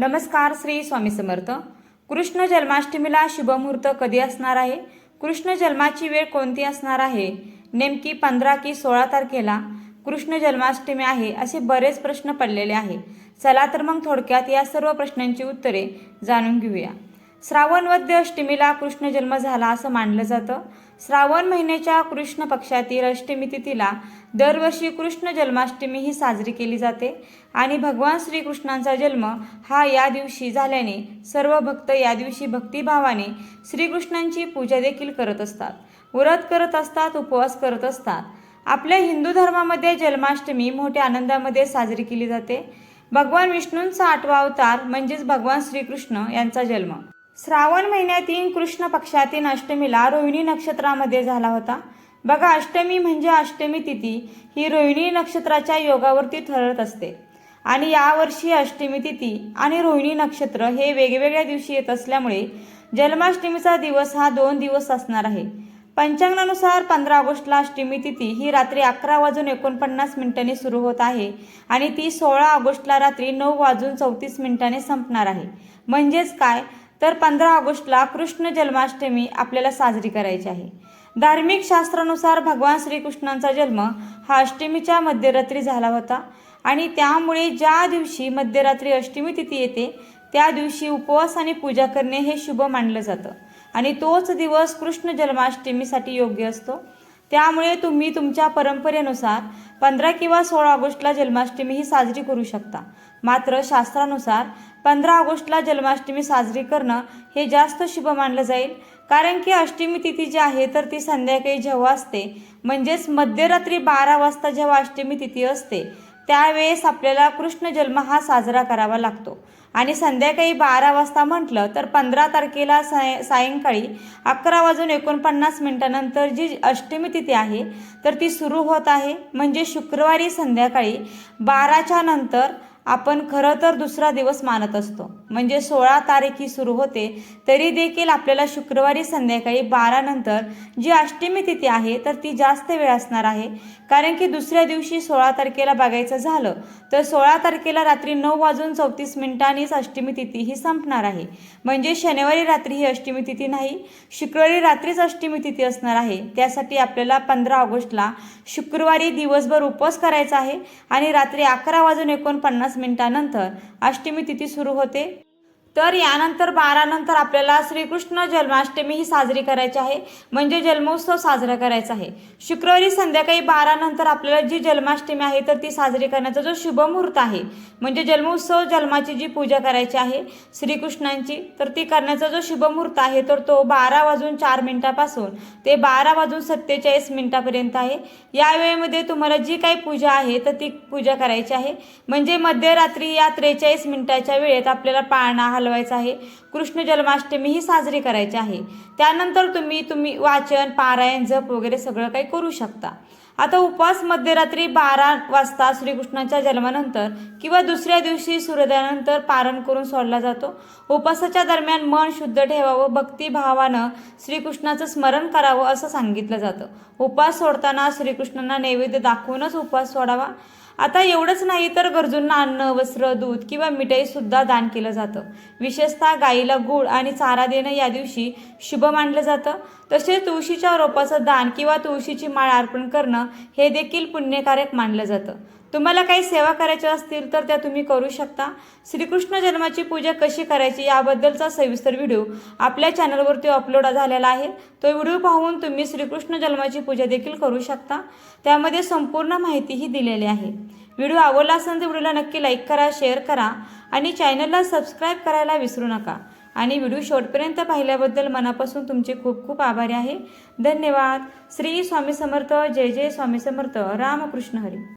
नमस्कार श्री स्वामी समर्थ. कृष्ण जन्माष्टमीला शुभमुहूर्त कधी असणार आहे? कृष्ण जन्माची वेळ कोणती असणार आहे? नेमकी पंधरा की सोळा तारखेला कृष्ण जन्माष्टमी आहे असे बरेच प्रश्न पडलेले आहे. चला तर मग थोडक्यात या सर्व प्रश्नांची उत्तरे जाणून घेऊया. श्रावण वद्य अष्टमीला कृष्ण जन्म झाला असं मानलं जातं. श्रावण महिन्याच्या कृष्ण पक्षातील अष्टमी तिथीला दरवर्षी कृष्ण जन्माष्टमी ही साजरी केली जाते आणि भगवान श्रीकृष्णांचा जन्म हा या दिवशी झाल्याने सर्व भक्त या दिवशी भक्तिभावाने श्रीकृष्णांची पूजा देखील करत असतात. व्रत करत असतात उपवास करत असतात. आपल्या हिंदू धर्मामध्ये जन्माष्टमी मोठ्या आनंदामध्ये साजरी केली जाते. भगवान विष्णूंचा आठवा अवतार म्हणजेच भगवान श्रीकृष्ण यांचा जन्म. श्रावण महिन्यातील कृष्ण पक्षातील अष्टमीला रोहिणी नक्षत्रामध्ये झाला होता. बघा अष्टमी म्हणजे अष्टमी तिथी. ही रोहिणी नक्षत्राच्या योगावरती ठरत असते. आणि यावर्षी अष्टमी तिथी आणि रोहिणी नक्षत्र हे वेगवेगळ्या दिवशी येत असल्यामुळे जन्माष्टमीचा दिवस हा दोन दिवस असणार आहे. पंचांगानुसार पंधरा ऑगस्टला अष्टमी तिथी ही रात्री अकरा वाजून एकोणपन्नास मिनिटांनी सुरू होत आहे आणि ती सोळा ऑगस्टला रात्री नऊ वाजून चौतीस मिनिटांनी संपणार आहे. म्हणजेच काय? तर पंधरा ऑगस्टला कृष्ण जन्माष्टमी आपल्याला साजरी करायची आहे. धार्मिक शास्त्रानुसार भगवान श्रीकृष्णांचा जन्म हा अष्टमीच्या मध्यरात्री झाला होता आणि त्यामुळे ज्या दिवशी मध्यरात्री अष्टमी तिथी येते त्या दिवशी उपवास आणि पूजा करणे हे शुभ मानलं जातं. आणि तोच दिवस कृष्ण जन्माष्टमीसाठी योग्य असतो. त्यामुळे तुम्ही तुमच्या परंपरेनुसार पंधरा किंवा सोळा ऑगस्टला जन्माष्टमी ही साजरी करू शकता. मात्र शास्त्रानुसार पंधरा ऑगस्टला जन्माष्टमी साजरी करणं हे जास्त शुभ मानलं जाईल. कारण की अष्टमी तिथी जी आहे तर ती संध्याकाळी जेव्हा असते म्हणजेच मध्यरात्री बारा वाजता जेव्हा अष्टमी तिथी असते त्यावेळेस आपल्याला कृष्ण जन्म हा साजरा करावा लागतो. आणि संध्याकाळी बारा वाजता म्हटलं तर पंधरा तारखेला साय सायंकाळी अकरा वाजून एकोणपन्नास मिनटानंतर जी अष्टमी तिथी आहे तर ती सुरू होत आहे. म्हणजे शुक्रवारी संध्याकाळी बाराच्या नंतर आपण खरं तर दुसरा दिवस मानत असतो. म्हणजे सोळा तारीख ही सुरू होते तरी देखील आपल्याला शुक्रवारी संध्याकाळी बारा नंतर जी अष्टमी तिथी आहे तर ती जास्त वेळ असणार आहे. कारण की दुसऱ्या दिवशी सोळा तारखेला बघायचं झालं तर सोळा तारखेला रात्री नऊ वाजून चौतीस मिनिटांनीच अष्टमी तिथी ही संपणार आहे. म्हणजे शनिवारी रात्री ही अष्टमी तिथी नाही शुक्रवारी रात्रीच अष्टमी तिथी असणार आहे. त्यासाठी आपल्याला पंधरा ऑगस्टला शुक्रवारी दिवसभर उपवास करायचा आहे आणि रात्री अकरा वाजून एकोणपन्नास मिनिटानंतर अष्टमी तिथी सुरू होते. तर यानंतर बारानंतर आपल्याला श्रीकृष्ण जन्माष्टमी ही साजरी करायची आहे. म्हणजे जन्मोत्सव साजरा करायचा आहे. शुक्रवारी संध्याकाळी बारानंतर आपल्याला जी जन्माष्टमी आहे तर ती साजरी करण्याचा जो शुभ मुहूर्त आहे म्हणजे जन्मोत्सव जन्माची जी पूजा करायची आहे श्रीकृष्णांची तर ती करण्याचा जो शुभ मुहूर्त आहे तर तो बारा वाजून चार मिनिटापासून ते बारा वाजून सत्तेचाळीस मिनिटापर्यंत आहे. या वेळेमध्ये तुम्हाला जी काही पूजा आहे तर ती पूजा करायची आहे. म्हणजे मध्यरात्री या त्रेचाळीस मिनिटाच्या वेळेत आपल्याला पाळणा घालवायचा आहे. कृष्ण जन्माष्टमी ही साजरी करायची आहे. त्यानंतर तुम्ही तुम्ही वाचन पारायण जप वगैरे सगळं काही करू शकता. आता उपवास मध्यरात्री बारा वाजता श्रीकृष्णाच्या जन्मानंतर किंवा दुसऱ्या दिवशी सूर्योदयानंतर पारण करून सोडला जातो. उपवासाच्या दरम्यान मन शुद्ध ठेवावं भक्तिभावानं श्रीकृष्णाचं स्मरण करावं असं सांगितलं जातं. उपवास सोडताना श्रीकृष्णांना नैवेद्य दाखवूनच उपवास सोडावा. आता एवढंच नाही तर गरजूंना अन्न वस्त्र दूध किंवा मिठाईसुद्धा दान केलं जातं. विशेषतः गाईला गूळ आणि चारा देणं या दिवशी शुभ मानलं जातं. तसेच तुळशीच्या रोपाचं दान किंवा तुळशीची माळ अर्पण करणं हे देखील पुण्यकारक मानलं जातं. तुम्हाला काही सेवा करायच्या असतील तर त्या तुम्ही करू शकता. श्रीकृष्ण जन्माची पूजा कशी करायची याबद्दलचा सविस्तर व्हिडिओ आपल्या चॅनलवरती अपलोड झालेला आहे. तो व्हिडिओ पाहून तुम्ही श्रीकृष्ण जन्माची पूजा देखील करू शकता. त्यामध्ये संपूर्ण माहितीही दिलेली आहे. व्हिडिओ आवडला असेल तर व्हिडिओला नक्की लाईक करा शेअर करा आणि चॅनलला सबस्क्राईब करायला विसरू नका. आणि व्हिडिओ शेवटपर्यंत पाहिल्याबद्दल मनापासून तुमचे खूप खूप आभारी आहे. धन्यवाद. श्री स्वामी समर्थ. जय जय स्वामी समर्थ. रामकृष्ण हरी.